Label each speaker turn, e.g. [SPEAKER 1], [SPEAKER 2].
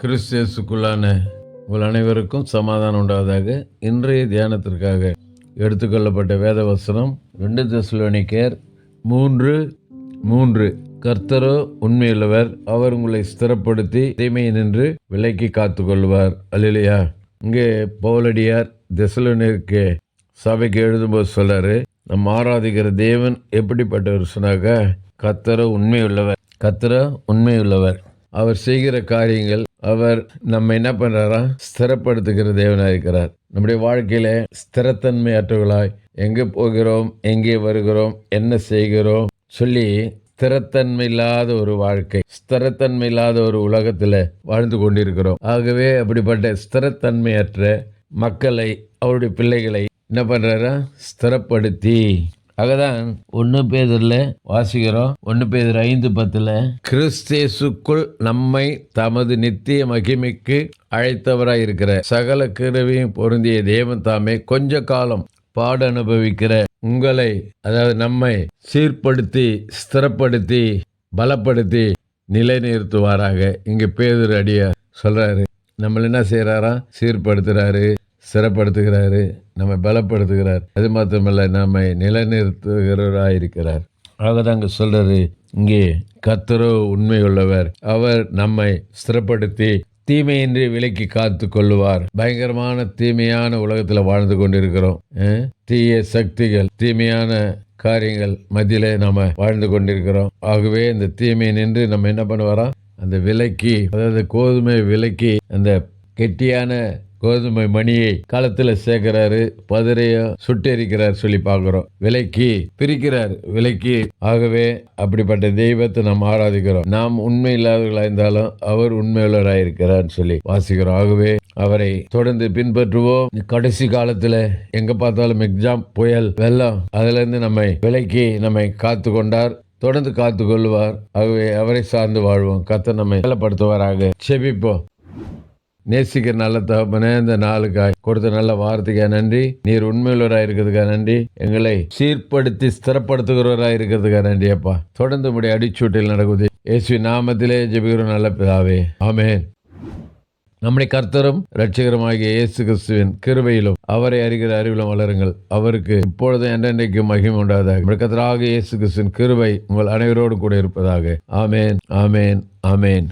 [SPEAKER 1] கிறிஸ்தியஸுக்குள்ளான உங்கள் அனைவருக்கும் சமாதானம் உண்டாவதாக இன்றைய தியானத்திற்காக எடுத்துக்கொள்ளப்பட்ட வேத வசனம் ரெண்டு தெசலோனிக்கேர் மூன்று மூன்று. கர்த்தரோ உண்மையுள்ளவர் அவர் உங்களை ஸ்திரப்படுத்தி தீமையை நின்று விலைக்கு காத்து கொள்வார் அல்லையா இங்கே பவுலடியார் தெசலோனிக்கு சபைக்கு எழுதும்போது சொல்றாரு நம்ம ஆராதிக்கிற தேவன் எப்படிப்பட்டவர்? சொன்னாக்க கத்தர உண்மையுள்ளவர். கத்தர உண்மையுள்ளவர். அவர் செய்கிற காரியங்கள் அவர் நம்ம என்ன பண்ணுறாரா ஸ்திரப்படுத்துகிற தேவனாக இருக்கிறார். நம்முடைய வாழ்க்கையில ஸ்திரத்தன்மையற்றவர்களாய் எங்கே போகிறோம்? எங்கே வருகிறோம்? என்ன செய்கிறோம்? சொல்லி ஸ்திரத்தன்மை இல்லாத ஒரு வாழ்க்கை ஸ்திரத்தன்மை இல்லாத ஒரு உலகத்தில் வாழ்ந்து கொண்டிருக்கிறோம். ஆகவே அப்படிப்பட்ட ஸ்திரத்தன்மையற்ற மக்களை அவருடைய பிள்ளைகளை என்ன பண்ணுறாரா ஸ்திரப்படுத்தி ஆகதான் ஒன்று பேதில் வாசிக்கிறோம் ஒன்று பேதர் ஐந்து பத்தில் கிறிஸ்தேசுக்குள் நம்மை தமது நித்திய மகிமைக்கு அழைத்தவராய் இருக்கிற சகல கிருவையும் பொருந்திய தேவன் தாமே கொஞ்ச காலம் பாட அனுபவிக்கிற உங்களை அதாவது நம்மை சீர்படுத்தி ஸ்திரப்படுத்தி பலப்படுத்தி நிலைநிறுத்துவாராக. இங்க பேதர் அடிய சொல்றாரு. நம்மள என்ன செய்யறாரா சீர்படுத்துறாரு. சிறப்படுத்துகிறாரு நம்மை பலப்படுத்துகிறார். அது மாத்திரமல்ல நம்மை நிலைநிறுத்துகிறவராக இருக்கிறார் தாங்க சொல்கிறது இங்கே கத்தரோ உண்மையுள்ளவர். அவர் நம்மை ஸ்திரப்படுத்தி தீமையின்றி விலக்கி காத்து கொள்ளுவார். பயங்கரமான தீமையான உலகத்தில் வாழ்ந்து கொண்டிருக்கிறோம். தீய சக்திகள் தீமையான காரியங்கள் மத்தியிலே நம்ம வாழ்ந்து கொண்டிருக்கிறோம். ஆகவே இந்த தீமையை நின்று நம்ம என்ன பண்ணுவாராம் அந்த விலைக்கு அதாவது கோதுமை விலைக்கு அந்த கெட்டியான கோதுமை மணியை களத்தில் சேர்க்கிறாரு பதறைய சுட்டெரிக்கிறார் சொல்லி பார்க்கிறோம் விலைக்கு பிரிக்கிறார் விலைக்கு. ஆகவே அப்படிப்பட்ட தெய்வத்தை நாம் ஆராதிக்கிறோம். நாம் உண்மை இல்லாதவர்களா இருந்தாலும் அவர் உண்மையுள்ளவராக இருக்கிறார் சொல்லி வாசிக்கிறோம். ஆகவே அவரை தொடர்ந்து பின்பற்றுவோம். கடைசி காலத்துல எங்க பார்த்தாலும் எக்ஸாம் புயல் வெள்ளம் அதுல இருந்து நம்மை விலைக்கு நம்மை காத்து கொண்டார் தொடர்ந்து காத்து கொள்வார். ஆகவே அவரை சார்ந்து வாழ்வோம். கத்த நம்மை பலப்படுத்துவாராக செபிப்போம். நேசிக்கிற நல்ல தகப்பனே இந்த நாளுக்காய் கொடுத்த நல்ல வார்த்தைக்கா நன்றி. நீர் உண்மையுள்ளவராக இருக்கிறதுக்கா நன்றி. எங்களை சீர்படுத்தி ஸ்திரப்படுத்துகிறவராக இருக்கிறதுக்கா நன்றி அப்பா. தொடர்ந்து உடைய அடிச்சூட்டில் நடக்குது. இயேசு நாமத்திலே ஜெபிக்கிறோம் நல்ல பிதாவே. ஆமேன். நம்முடைய கர்த்தரும் ரட்சகரமாகிய இயேசு கிறிஸ்துவின் கிருவையிலும் அவரை அறிகிற அறிவிலும் வளருங்கள். அவருக்கு இப்பொழுதும் என்றென்றைக்கும் மகிமை உண்டாதாக கர்த்தராக இயேசு கிறிஸ்துவின் கிருவை உங்கள் அனைவரோடு கூட இருப்பதாக. ஆமேன் ஆமேன் ஆமேன்.